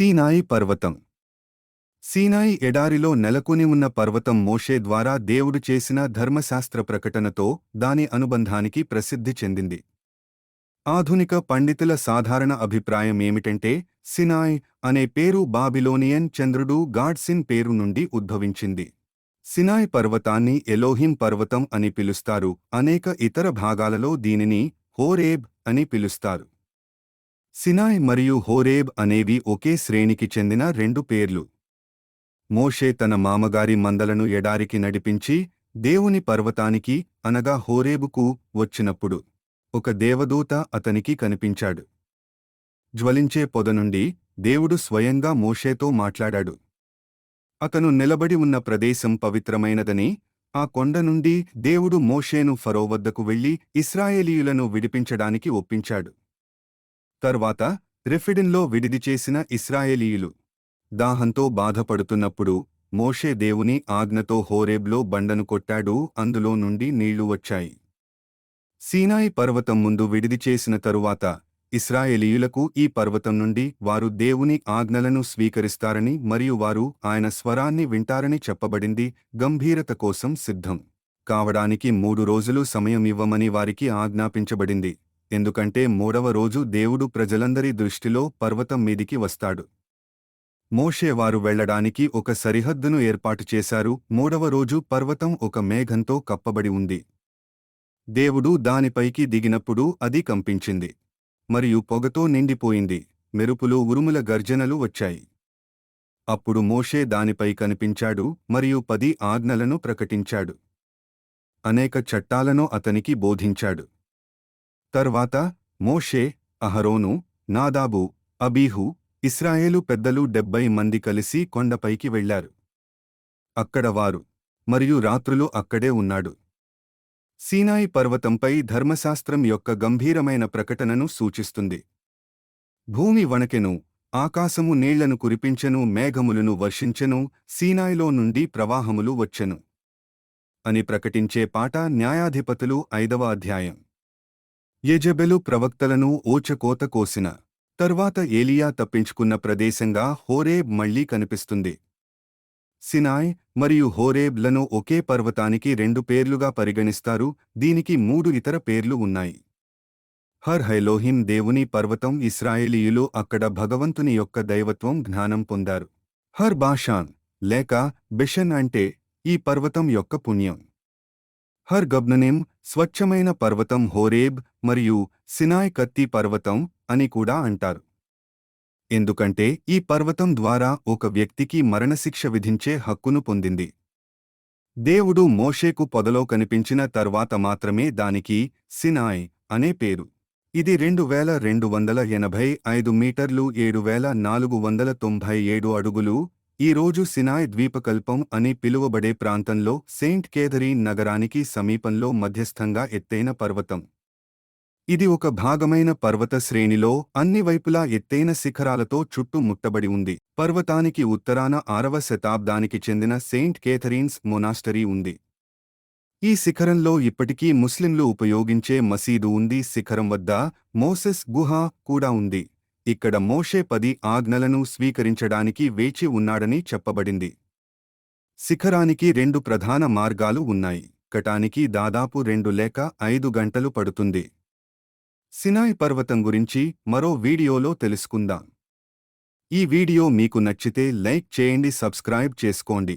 సీనాయి పర్వతం. సీనాయి ఎడారిలో నెలకొని ఉన్న పర్వతం మోషే ద్వారా దేవుడు చేసిన ధర్మశాస్త్ర ప్రకటనతో దాని అనుబంధానికి ప్రసిద్ధి చెందింది. ఆధునిక పండితుల సాధారణ అభిప్రాయం ఏమిటంటే సినాయ్ అనే పేరు బాబిలోనియన్ చంద్రుడు గాడ్సిన్ పేరు నుండి ఉద్భవించింది. సినాయ్ పర్వతాన్ని ఎలోహిం పర్వతం అని పిలుస్తారు అనేక ఇతర భాగాలలో దీనిని హోరేబ్ అని పిలుస్తారు. సినాయ్ మరియు హోరేబ్ అనేవి ఒకే శ్రేణికి చెందిన రెండు పేర్లు. మోషే తన మామగారి మందలను ఎడారికి నడిపించి దేవుని పర్వతానికి అనగా హోరేబుకు వచ్చినప్పుడు ఒక దేవదూత అతనికి కనిపించాడు. జ్వలించే పొద నుండి దేవుడు స్వయంగా మోషేతో మాట్లాడాడు. అతను నిలబడి ఉన్న ప్రదేశం పవిత్రమైనదని ఆ కొండ నుండి దేవుడు మోషేను ఫరో వద్దకు వెళ్ళి ఇస్రాయేలీయులను విడిపించడానికి ఒప్పించాడు. తర్వాత రెఫిడిన్లో విడిది చేసిన ఇస్రాయేలీయులు దాహంతో బాధపడుతున్నప్పుడు మోషే దేవుని ఆజ్ఞతో హోరేబ్లో బండను కొట్టాడు అందులో నుండి నీళ్ళు వచ్చాయి. సీనాయి పర్వతం ముందు విడిది చేసిన తరువాత ఇస్రాయేలీయులకు ఈ పర్వతం నుండి వారు దేవుని ఆజ్ఞలను స్వీకరిస్తారని మరియు వారు ఆయన స్వరాన్ని వింటారని చెప్పబడింది గంభీరత కోసం సిద్ధం. కావడానికి మూడు రోజులు సమయం ఇవ్వమని వారికి ఆజ్ఞాపించబడింది. ఎందుకంటే మూడవ రోజు దేవుడు ప్రజలందరి దృష్టిలో పర్వతం మీదికి వస్తాడు. మోషే వారు వెళ్ళడానికి ఒక సరిహద్దును ఏర్పాటు చేశారు. మూడవ రోజు పర్వతం ఒక మేఘంతో కప్పబడి ఉంది. దేవుడు దానిపైకి దిగినప్పుడు అది కంపించింది. మరియు పొగతో నిండిపోయింది. మెరుపులు ఉరుముల గర్జనలు వచ్చాయి. అప్పుడు మోషే దానిపై కనిపించాడు మరియు పది ఆజ్ఞలను ప్రకటించాడు. అనేక చట్టాలను అతనికి బోధించాడు. తర్వాత మోషే అహరోను నాదాబు అబీహు ఇస్రాయేలు పెద్దలు డెబ్బై మంది కలిసి కొండపైకి వెళ్ళారు అక్కడ వారు మరియు రాత్రులు అక్కడే ఉన్నాడు. సీనాయి పర్వతంపై ధర్మశాస్త్రం యొక్క గంభీరమైన ప్రకటనను సూచిస్తుంది. భూమి వణకెను ఆకాశము నీళ్ళను కురిపించెను మేఘములను వర్షించెను సీనాయిలో నుండి ప్రవాహములు వచ్చెను. అని ప్రకటించే పాట న్యాయాధిపతులు ఐదవ అధ్యాయం. ఎజబెలు ప్రవక్తలను ఓచకోత కోసిన. తర్వాత ఏలియా తప్పించుకున్న ప్రదేశంగా హోరేబ్ మళ్ళీ కనిపిస్తుంది. సినాయ్ మరియు హోరేబ్లను ఒకే పర్వతానికి రెండు పేర్లుగా పరిగణిస్తారు. దీనికి మూడు ఇతర పేర్లు ఉన్నాయి. హర్ హైలోహిం దేవుని పర్వతం ఇస్రాయేలీయులు అక్కడ భగవంతుని యొక్క దైవత్వం జ్ఞానం పొందారు. హర్ బాషాన్ లేక బెషన్ అంటే ఈ పర్వతం యొక్క పుణ్యం. హర్ గబ్ననేం స్వచ్ఛమైన పర్వతం హోరేబ్ మరియు సినాయ్ కత్తి పర్వతం అని కూడా అంటారు. ఎందుకంటే ఈ పర్వతం ద్వారా ఒక వ్యక్తికి మరణశిక్ష విధించే హక్కును పొందింది. దేవుడు మోషేకు పొదలో కనిపించిన తర్వాత మాత్రమే దానికి సినాయ్ అనే పేరు. ఇది రెండు వేల రెండు వందల ఎనభై ఐదు మీటర్లు ఏడు వేల నాలుగు వందల తొంభై ఏడు అడుగులు ఈ రోజు సినాయ్ ద్వీపకల్పం అని పిలువబడే ప్రాంతంలో సెయింట్ కేథరీన్ నగరానికి సమీపంలో మధ్యస్థంగా ఎత్తైన పర్వతం. ఇది ఒక భాగమైన పర్వత శ్రేణిలో అన్ని వైపులా ఎత్తైన శిఖరాలతో చుట్టుముట్టబడి ఉంది. పర్వతానికి ఉత్తరాన ఆరవ శతాబ్దానికి చెందిన సెయింట్ కేథరీన్స్ మొనాస్టరీ ఉంది. ఈ శిఖరంలో ఇప్పటికీ ముస్లింలు ఉపయోగించే మసీదు ఉంది. శిఖరం వద్ద మోసెస్ గుహ కూడా ఉంది. ఇక్కడ మోషే పది ఆజ్ఞలను స్వీకరించడానికి వేచి ఉన్నాడని చెప్పబడింది. శిఖరానికి రెండు ప్రధాన మార్గాలు ఉన్నాయి. కటానికి దాదాపు రెండు లేక ఐదు గంటలు పడుతుంది. సినాయ్ పర్వతం గురించి మరో వీడియోలో తెలుసుకుందాం. ఈ వీడియో మీకు నచ్చితే లైక్ చేయండి సబ్స్క్రైబ్ చేసుకోండి.